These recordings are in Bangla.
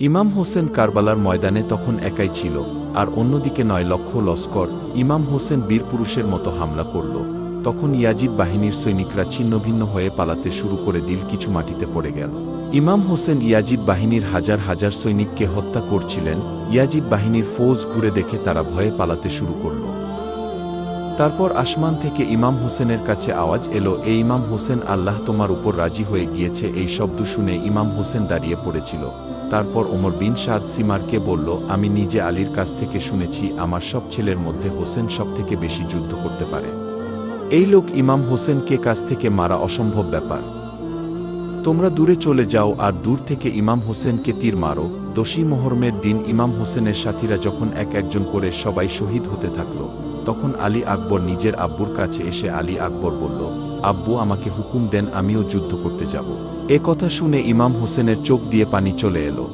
ইমাম হোসেন কারবালার ময়দানে তখন একাই ছিল, আর অন্যদিকে নয় লক্ষ লস্কর, ইমাম হোসেন বীর পুরুষের মতো হামলা করল। তখন ইয়াজিদ বাহিনীর সৈনিকরা ছিন্নভিন্ন হয়ে পালাতে শুরু করে দিল, কিছু মাটিতে পড়ে গেল। ইমাম হোসেন ইয়াজিদ বাহিনীর হাজার হাজার সৈনিককে হত্যা করছিলেন, ইয়াজিদ বাহিনীর ফৌজ ঘুরে দেখে তারা ভয়ে পালাতে শুরু করল। তারপর আসমান থেকে ইমাম হোসেনের কাছে আওয়াজ এলো, এ ইমাম হোসেন, আল্লাহ তোমার উপর রাজি হয়ে গিয়েছে। এই শব্দ শুনে ইমাম হোসেন দাঁড়িয়ে পড়েছিল। তারপর ওমর বিন সাদ সিমারকে বলল, আমি নিজে আলীর কাছ থেকে শুনেছি, আমার সব ছেলের মধ্যে হোসেন সব থেকে বেশি যুদ্ধ করতে পারে। এই লোক ইমাম হোসেনকে কাছ থেকে মারা অসম্ভব ব্যাপার। তোমরা দূরে চলে যাও আর দূর থেকে ইমাম হোসেনকে তীর মারো। দোষী মোহরমের দিন ইমাম হোসেনের সাথীরা যখন এক একজন করে সবাই শহীদ হতে থাকল, তখন আলী আকবর নিজের আব্বুর কাছে এসে আলী আকবর বলল আব্বু আমাকে হুকুম দেন, আমিও যুদ্ধ করতে যাব। এ কথা শুনে ইমাম হোসেনের চোখ দিয়ে পানি চলে এলো।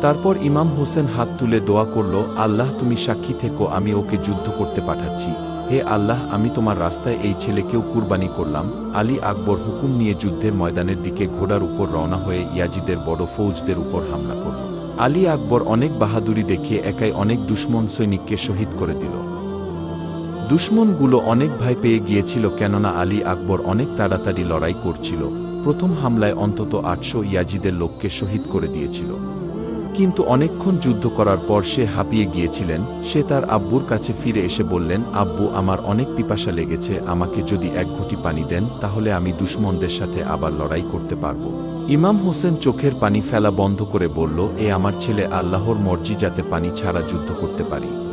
তারপর ইমাম হোসেন হাত তুলে দোয়া করল, আল্লাহ, তুমি সাক্ষী থেকো, আমি ওকে যুদ্ধ করতে পাঠাচ্ছি। হে আল্লাহ, আমি তোমার রাস্তায় এই ছেলেকেও কুরবানি করলাম। আলী আকবর হুকুম নিয়ে যুদ্ধের ময়দানের দিকে ঘোড়ার উপর রওনা হয়ে ইয়াজিদের বড় ফৌজদের উপর হামলা করল। আলী আকবর অনেক বাহাদুরি দেখিয়ে একাই অনেক দুশ্মন সৈনিককে শহীদ করে দিল। দুশ্মনগুলো অনেক ভয় পেয়ে গিয়েছিল কেননা আলী আকবর অনেক তাড়াতাড়ি লড়াই করছিল। প্রথম হামলায় অন্তত আটশো ইয়াজিদের লোককে শহীদ করে দিয়েছিল। কিন্তু অনেকক্ষণ যুদ্ধ করার পর সে হাঁপিয়ে গিয়েছিলেন। সে তার আব্বুর কাছে ফিরে এসে বললেন, আব্বু, আমার অনেক পিপাসা লেগেছে, আমাকে যদি এক ঘটি পানি দেন, তাহলে আমি দুশ্মনদের সাথে আবার লড়াই করতে পারব। ইমাম হোসেন চোখের পানি ফেলা বন্ধ করে বলল, এ আমার ছেলে আল্লাহর মর্জি যাতে পানি ছাড়া যুদ্ধ করতে পারি।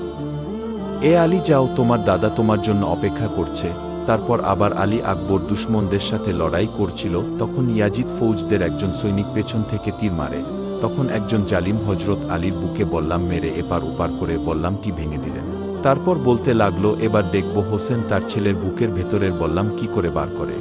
এ আলী যাও, তোমার দাদা তোমার জন্য অপেক্ষা করছে। তারপর আবার আলী আকবর দুশ্মনদের সাথে লড়াই করছিল। তখন ইয়াজিদ ফৌজদের একজন সৈনিক পেছন থেকে তীর মারে। তখন একজন জালিম হজরত আলীর বুকে বললাম মেরে এপার ওপার করে বললামটি ভেঙে দিলেন। তারপর বলতে লাগল, এবার দেখব হোসেন তার ছেলের বুকের ভেতরের বললাম কি করে বার করে।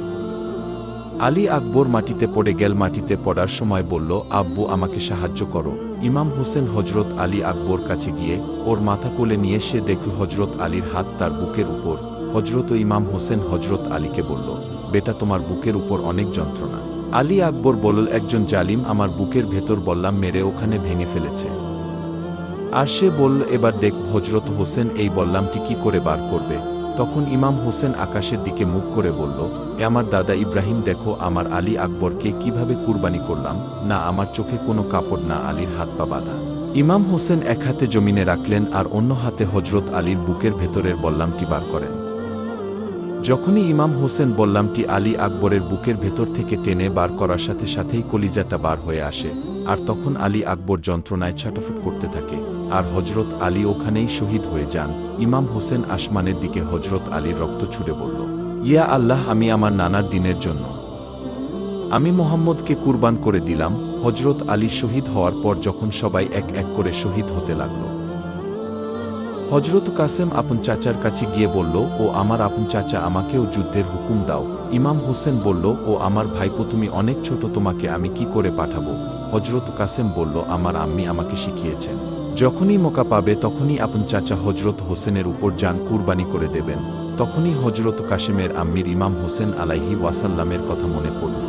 আলী আকবর মাটিতে পড়ে গেল, মাটিতে পড়ার সময় বলল, আব্বু, আমাকে সাহায্য করো। ইমাম হোসেন হজরত আলী আকবর কাছে গিয়ে ওর মাথা কোলে নিয়ে সে দেখল হজরত আলীর হাত তার বুকের উপর। হজরত ইমাম হোসেন হজরত আলীকে বলল, বেটা, তোমার বুকের উপর অনেক যন্ত্রণা। আলী আকবর বলল, একজন জালিম আমার বুকের ভেতর বললাম মেরে ওখানে ভেঙে ফেলেছে। আর সে বলল, এবার দেখ হজরত হোসেন এই বললামটি কি করে বার করবে? তখন ইমাম হোসেন আকাশের দিকে মুখ করে বলল, এ আমার দাদা ইব্রাহিম, দেখো আমার আলী আকবরকে কীভাবে কুরবানি করলাম। না, আমার চোখে কোনো কাপড়, না আলীর হাত পা বাঁধা। ইমাম হোসেন এক হাতে জমিনে রাখলেন আর অন্য হাতে হজরত আলীর বুকের ভেতরের বললামটি বার করেন। যখনই ইমাম হোসেন বললামটি আলী আকবরের বুকের ভেতর থেকে টেনে বার করার সাথে সাথেই কলিজাটা বার হয়ে আসে, আর তখন আলী আকবর যন্ত্রণায় ছাটাফুট করতে থাকে। আর হজরত আলী ওখানেই শহীদ হয়ে যান। ইমাম হোসেন আসমানের দিকে হজরত আলীর রক্ত ছুড়ে বলল, ইয়া আল্লাহ, আমি আমার নানার দিনের জন্য। আমি মোহাম্মদকে কুরবান করে দিলাম। হজরত আলী শহীদ হওয়ার পর যখন সবাই এক এক করে শহীদ হতে লাগল। হজরত কাসেম আপন চাচার কাছে গিয়ে বলল, ও আমার আপন চাচা, আমাকেও যুদ্ধের হুকুম দাও। ইমাম হোসেন বলল, ও আমার ভাইপো, তুমি অনেক ছোট, তোমাকে আমি কি করে পাঠাবো? হজরত কাসেম বলল, আমার আম্মি আমাকে শিখিয়েছেন। যখনই মোকা পাবে, তখনই আপন চাচা হজরত হোসেনের উপর যান কুরবানি করে দেবেন। তখনই হজরত কাসেমের আম্মির ইমাম হোসেন আলাইহি ওয়াসাল্লামের কথা মনে পড়ল।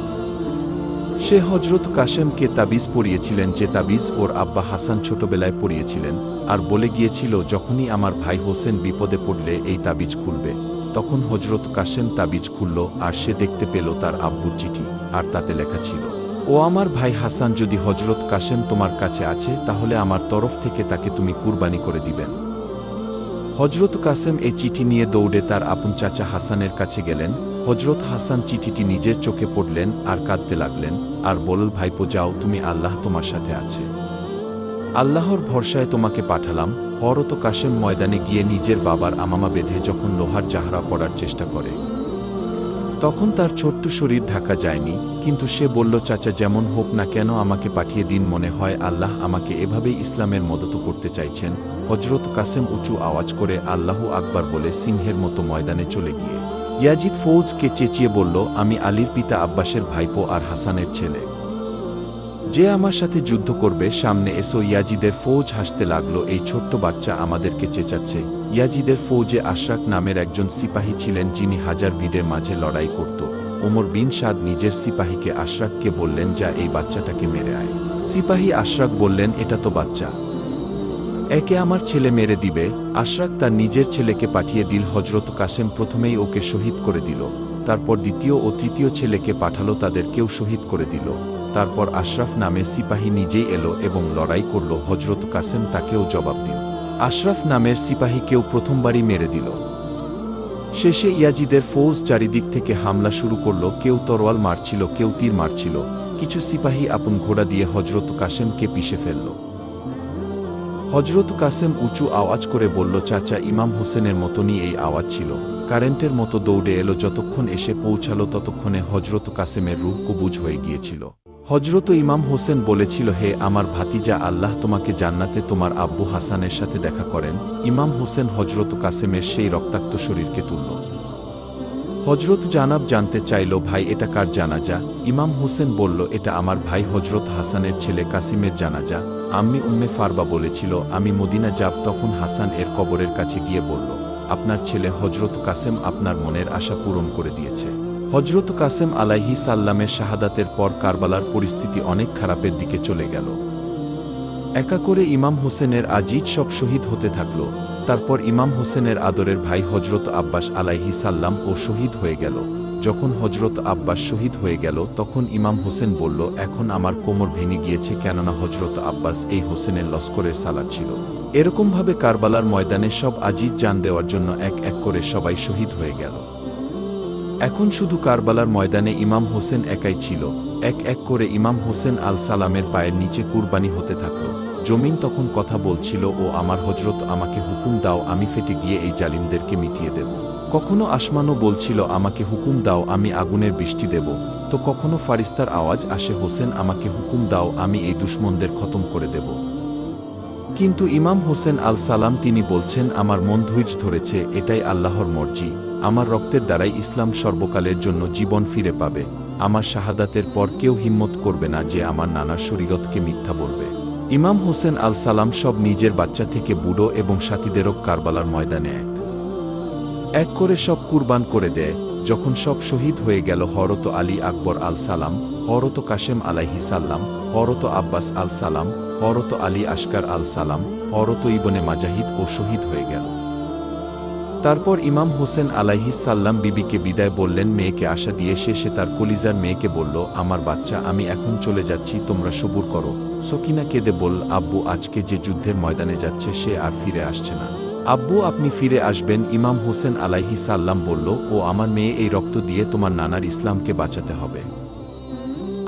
সে হজরত কাশেমকে তাবিজ পড়িয়েছিলেন যে তাবিজ ওর আব্বা হাসান ছোটবেলায় পড়িয়েছিলেন আর বলে গিয়েছিল, যখনই আমার ভাই হোসেন বিপদে পড়লে এই তাবিজ খুলবে। তখন হজরত কাশেম তাবিজ খুলল আর সে দেখতে পেল তার আব্বুর চিঠি আর তাতে লেখা ছিল ও আমার ভাই হাসান যদি হজরত কাশেম তোমার কাছে আছে, তাহলে আমার তরফ থেকে তাকে তুমি কুরবানি করে দিবেন। হজরত কাসেম এই চিঠি নিয়ে দৌড়ে তার আপন চাচা হাসানের কাছে গেলেন। হজরত হাসান চিঠিটি নিজের চোখে পড়লেন আর কাঁদতে লাগলেন, আর বলল, ভাইপো, যাও, তুমি আল্লাহ তোমার সাথে আছে। আল্লাহর ভরসায় তোমাকে পাঠালাম। হরত কাশেম ময়দানে গিয়ে নিজের বাবার আমামা বেঁধে যখন লোহার জাহারা পড়ার চেষ্টা করে তখন তার ছোট্ট শরীর ঢাকা যায়নি, কিন্তু সে বলল, চাচা, যেমন হোক না কেন আমাকে পাঠিয়ে দিন, মনে হয় আল্লাহ আমাকে এভাবে ইসলামের মদত করতে চাইছেন। হজরত কাসেম উঁচু আওয়াজ করে আল্লাহ আকবার বলে সিংহের মতো ময়দানে চলে গিয়ে, ইয়াজিদ ফৌজকে চেঁচিয়ে বলল, আমি আলীর পিতা আব্বাসের ভাইপো আর হাসানের ছেলে। যে আমার সাথে যুদ্ধ করবে, সামনে এসো, ইয়াজিদের ফৌজ হাসতে লাগল, এই ছোট্ট বাচ্চা আমাদেরকে চেঁচাচ্ছে। ইয়াজিদের ফৌজে আশরাক নামের একজন সিপাহী ছিলেন যিনি হাজার ভিড়ের মাঝে লড়াই করত। ওমর বিন সাদ নিজের সিপাহীকে আশরাককে বললেন, যা এই বাচ্চাটাকে মেরে আয়। সিপাহী আশরাক বললেন, এটা তো বাচ্চা। একে আমার ছেলে মেরে দিবে। আশরাক তার নিজের ছেলেকে পাঠিয়ে দিল হজরত কাসেম প্রথমেই ওকে শহীদ করে দিল। তারপর দ্বিতীয় ও তৃতীয় ছেলেকে পাঠালো তাদের কেউ শহীদ করে দিল। তারপর আশরাফ নামে সিপাহী নিজেই এলো এবং লড়াই করল হজরত কাসেম তাকেও জবাব দিল। আশরাফ নামের সিপাহীকেও প্রথমবারই মেরে দিল। শেষে ইয়াজিদের ফৌজ চারিদিক থেকে হামলা শুরু করল, কেউ তরোয়াল মারছিল, কেউ তীর মারছিল, কিছু সিপাহী আপন ঘোড়া দিয়ে হজরত কাসেমকে পিষে ফেলল। হজরত কাসেম উঁচু আওয়াজ করে বলল, চাচা, ইমাম হোসেনের মতনই এই আওয়াজ ছিল। কারেন্টের মতো দৌড়ে এলো, যতক্ষণ এসে পৌঁছালো ততক্ষণে হজরত কাসেমের রূপ কবুজ হয়ে গিয়েছিল। হজরত ইমাম হোসেন বলেছিল, হে আমার ভাতিজা, আল্লাহ তোমাকে জান্নাতে তোমার আব্বু হাসানের সাথে দেখা করেন। ইমাম হোসেন হজরত কাসেমের সেই রক্তাক্ত শরীরকে তুলল। হজরত জানাব জানতে চাইল, ভাই, এটা কার জানাজা? ইমাম হোসেন বলল, এটা আমার ভাই হজরত হাসানের ছেলে কাসিমের জানাজা। আম্মি উম্মে ফারবা বলেছিল, আমি মদিনা যাব। তখন হাসান এর কবরের কাছে গিয়ে বলল, আপনার ছেলে হজরত কাসেম আপনার মনের আশা পূরণ করে দিয়েছে। হজরত কাসেম আলাইহি সাল্লামের শাহাদাতের পর কারবালার পরিস্থিতি অনেক খারাপের দিকে চলে গেল। একা করে ইমাম হোসেনের আজিজ সব শহীদ হতে থাকল, তারপর ইমাম হোসেনের আদরের ভাই হজরত আব্বাস আলাইহি সাল্লাম ও শহীদ হয়ে গেল। যখন হজরত আব্বাস শহীদ হয়ে গেল, তখন ইমাম হোসেন বলল, এখন আমার কোমর ভেঙে গিয়েছে কেননা হজরত আব্বাস এই হোসেনের লস্করের সালার ছিল। এরকমভাবে কারবালার ময়দানে সব আজিজ জান দেওয়ার জন্য এক এক করে সবাই শহীদ হয়ে গেল। এখন শুধু কারবালার ময়দানে ইমাম হোসেন একাই ছিল। এক এক করে ইমাম হোসেন আল সালামের পায়ের নিচে কুরবানি হতে থাকল। জমিন তখন কথা বলছিল, ও আমার হজরত আমাকে হুকুম দাও, আমি ফেটে গিয়ে এই জালিমদেরকে মিটিয়ে দেব। কখনো আসমানও বলছিল, আমাকে হুকুম দাও, আমি আগুনের বৃষ্টি দেব। তো কখনো ফারিস্তার আওয়াজ আসে, হোসেন, আমাকে হুকুম দাও, আমি এই দুশ্মনদের খতম করে দেব। কিন্তু ইমাম হোসেন আল সালাম তিনি বলছেন, আমার মন ধৈর্য ধরেছে, এটাই আল্লাহর মর্জি। আমার রক্তের দ্বারাই ইসলাম সর্বকালের জন্য জীবন ফিরে পাবে। আমার শাহাদাতের পর কেউ হিম্মত করবে না যে আমার নানা শরীরতকে মিথ্যা বলবে। ইমাম হোসেন আল সালাম সব নিজের বাচ্চা থেকে বুড়ো এবং সাথীদেরও কারবালার ময়দানে এক। এক করে সব কুরবান করে দেয়। যখন সব শহীদ হয়ে গেল হরত আলী আকবর আল সালাম হরত কাশেম আলাইহি সাল্লাম হরত আব্বাস আল সালাম হরত আলী আশকার আল সালাম হরত ইবনে মাজাহিদ ও শহীদ হয়ে গেল। তারপর ইমাম হোসেন সাল্লাম বিবিকে বিদায় বললেন, মেয়েকে আশা দিয়ে শেষে তার কলিজার মেয়েকে বলল, আমার বাচ্চা, আমি এখন চলে যাচ্ছি, তোমরা সবুর করো। সকিনা কেঁদে বল আব্বু, আজকে যে যুদ্ধের ময়দানে যাচ্ছে, সে আর ফিরে আসছে না। আব্বু, আপনি ফিরে আসবেন, ইমাম হোসেন আলাইহি সাল্লাম বলল, ও আমার মেয়ে, এই রক্ত দিয়ে তোমার নানার ইসলামকে বাঁচাতে হবে।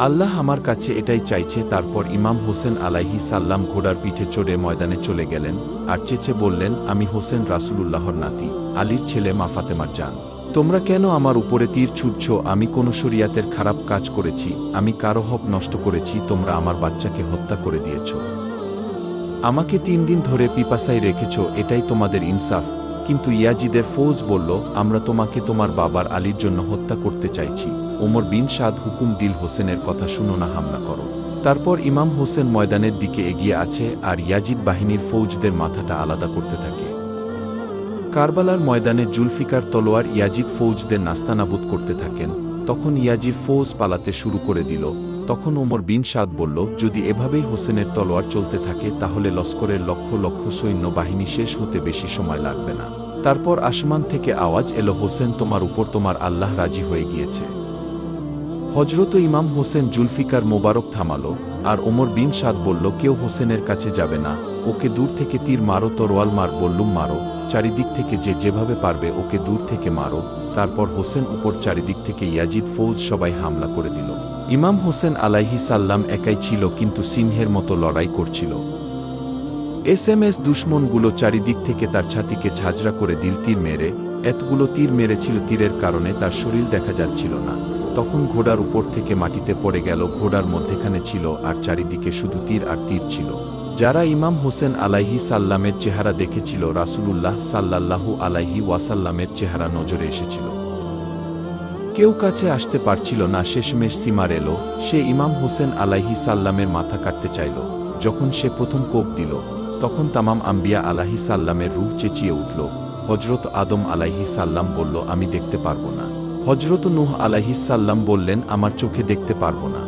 আল্লাহ আমার কাছে এটাই চাইছে, তারপর ইমাম হোসেন আলাইহি সাল্লাম ঘোড়ার পিঠে চড়ে ময়দানে চলে গেলেন, আর চেচে বললেন, আমি হোসেন রাসুলুল্লাহর নাতি, আলীর ছেলে মা ফাতেমার যান তোমরা কেন আমার উপরে তীর ছুটছ? আমি কোনো শরিয়াতের খারাপ কাজ করেছি? আমি কারও হক নষ্ট করেছি? তোমরা আমার বাচ্চাকে হত্যা করে দিয়েছ। আমাকে তিন দিন ধরে পিপাসায় রেখেছ, এটাই তোমাদের ইনসাফ। কিন্তু ইয়াজিদের ফৌজ বলল, আমরা তোমাকে তোমার বাবার আলীর জন্য হত্যা করতে চাইছি। ওমর বিন সাদ হুকুম দিল হোসেনের কথা শুনো না, হামলা করো। তারপর ইমাম হোসেন ময়দানের দিকে এগিয়ে আছে আর ইয়াজিদ বাহিনীর ফৌজদের মাথাটা আলাদা করতে থাকে। কারবালার ময়দানে জুলফিকার তলোয়ার ইয়াজিদ ফৌজদের নাস্তানাবুদ করতে থাকেন। তখন ইয়াজির ফৌজ পালাতে শুরু করে দিল। তখন ওমর বিন সাদ বলল, যদি এভাবেই হোসেনের তলোয়ার চলতে থাকে, তাহলে লস্করের লক্ষ লক্ষ সৈন্য বাহিনী শেষ হতে বেশি সময় লাগবে না। তারপর আসমান থেকে আওয়াজ এলো, হোসেন, তোমার উপর তোমার আল্লাহ রাজি হয়ে গিয়েছে। হজরত ইমাম হোসেন জুলফিকার মোবারক থামাল, আর ওমর বিন সাদ বলল, কেউ হোসেনের কাছে যাবে না, ওকে দূর থেকে তীর মারো, তরোয়াল মার, বললুম মারো, চারিদিক থেকে যে যেভাবে পারবে ওকে দূর থেকে মারো। তারপর হোসেন উপর চারিদিক থেকে ইয়াজিদ, ফৌজ সবাই হামলা করে দিল। ইমাম হোসেন আলাইহি সাল্লাম একাই ছিল, কিন্তু সিংহের মতো লড়াই করছিল। এস এম এস দুশ্মনগুলো চারিদিক থেকে তার ছাতিকে ঝাঁঝরা করে দিল তীর মেরে, এতগুলো তীর মেরেছিল তীরের কারণে তার শরীর দেখা যাচ্ছিল না। তখন ঘোড়ার উপর থেকে মাটিতে পড়ে গেল ঘোড়ার মধ্যেখানে ছিল আর চারিদিকে শুধু তীর আর তীর ছিল। যারা ইমাম হোসেন আলাইহি সাল্লামের চেহারা দেখেছিল, রাসূলুল্লাহ সাল্লাল্লাহু আলাইহি ওয়াসাল্লামের চেহারা নজরে এসেছিল। কেউ কাছে আসতে পারছিল না, শেষমেশ সীমার এলো, সে ইমাম হোসেন আলাইহি সাল্লামের মাথা কাটতে চাইল, যখন সে প্রথম কোপ দিল। তখন তামাম আম্বিয়া আলাহি সাল্লামের রূহ চেঁচিয়ে উঠল। হজরত আদম আলাইহি সাল্লাম বলল, আমি দেখতে পারব না। হজরত নূহ আলাইহি সাল্লাম বললেন, আমার চোখে দেখতে পারব না।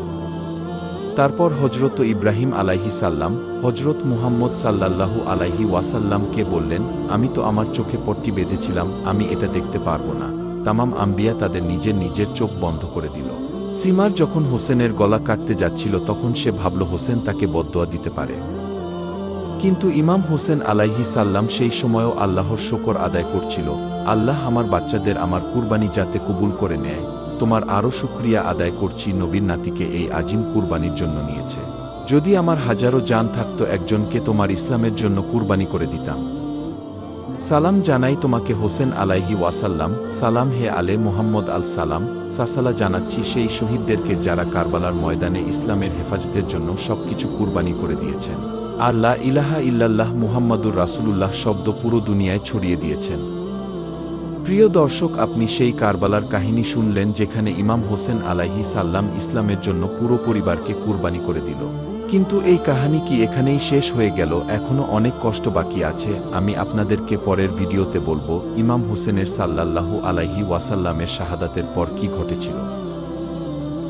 তারপর হজরত ইব্রাহিম আলাইহি সাল্লাম হজরত মুহাম্মদ সাল্লাল্লাহু আলাইহি ওয়াসাল্লামকে বললেন, আমি তো আমার চোখে পট্টি বেঁধেছিলাম, আমি এটা দেখতে পারব না। তামাম আম্বিয়া তাদের নিজের নিজের চোখ বন্ধ করে দিল। সিমার যখন হোসেনের গলা কাটতে যাচ্ছিল, তখন সে ভাবল, হোসেন তাকে বদোয়া দিতে পারে। কিন্তু ইমাম হোসেন আলাইহি সাল্লাম সেই সময়ও আল্লাহর শকর আদায় করছিল। আল্লাহ আমার বাচ্চাদের আমার কুরবানি যাতে কবুল করে নেয়। তোমার আরও শুক্রিয়া আদায় করছি নবীন নাতিকে এই আজিম কুরবানির জন্য নিয়েছে। যদি আমার হাজারো জান থাকত একজনকে তোমার ইসলামের জন্য কুরবানি করে দিতাম। সালাম জানাই তোমাকে হোসেন আলাইহি ওয়াসাল্লাম। সালাম হে আলে মোহাম্মদ আল সালাম। সাসালা জানাচ্ছি সেই শহীদদেরকে যারা কারবালার ময়দানে ইসলামের হেফাজতের জন্য সবকিছু কুরবানি করে দিয়েছেন। আর লা ইলাহা ইল্লাল্লাহ মুহাম্মাদুর রাসূলুল্লাহ শব্দ পুরো দুনিয়ায় ছড়িয়ে দিয়েছেন। প্রিয় দর্শক, আপনি সেই কারবালার কাহিনী শুনলেন যেখানে ইমাম হোসেন আলাইহি সাল্লাম ইসলামের জন্য পুরো পরিবারকে কুরবানি করে দিল। কিন্তু এই কাহিনী কি এখানেই শেষ হয়ে গেল? এখনও অনেক কষ্ট বাকি আছে। আমি আপনাদেরকে পরের ভিডিওতে বলব, ইমাম হোসেনের সাল্লাল্লাহু আলাইহি ওয়াসাল্লামের শাহাদাতের পর কি ঘটেছিল।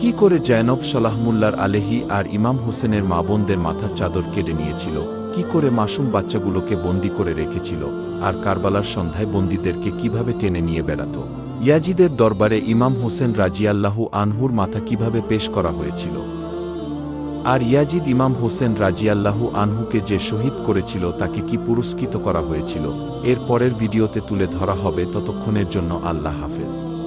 কি করে জয়নব সালাহমুল্লার আলেহি আর ইমাম হোসেনের মা বোনদের মাথার চাদর কেটে নিয়েছিল? কি করে মাসুম বাচ্চাগুলোকে বন্দি করে রেখেছিল? আর কারবালার সন্ধ্যায় বন্দীদেরকে কীভাবে টেনে নিয়ে বেড়াত? ইয়াজিদের দরবারে ইমাম হোসেন রাজিয়াল্লাহু আনহুর মাথা কীভাবে পেশ করা হয়েছিল? আর ইয়াজিদ ইমাম হোসেন রাজিয়াল্লাহু আনহুকে যে শহীদ করেছিল তাকে কি পুরস্কৃত করা হয়েছিল? এর পরের ভিডিওতে তুলে ধরা হবে ততক্ষণের জন্য আল্লাহ হাফেজ।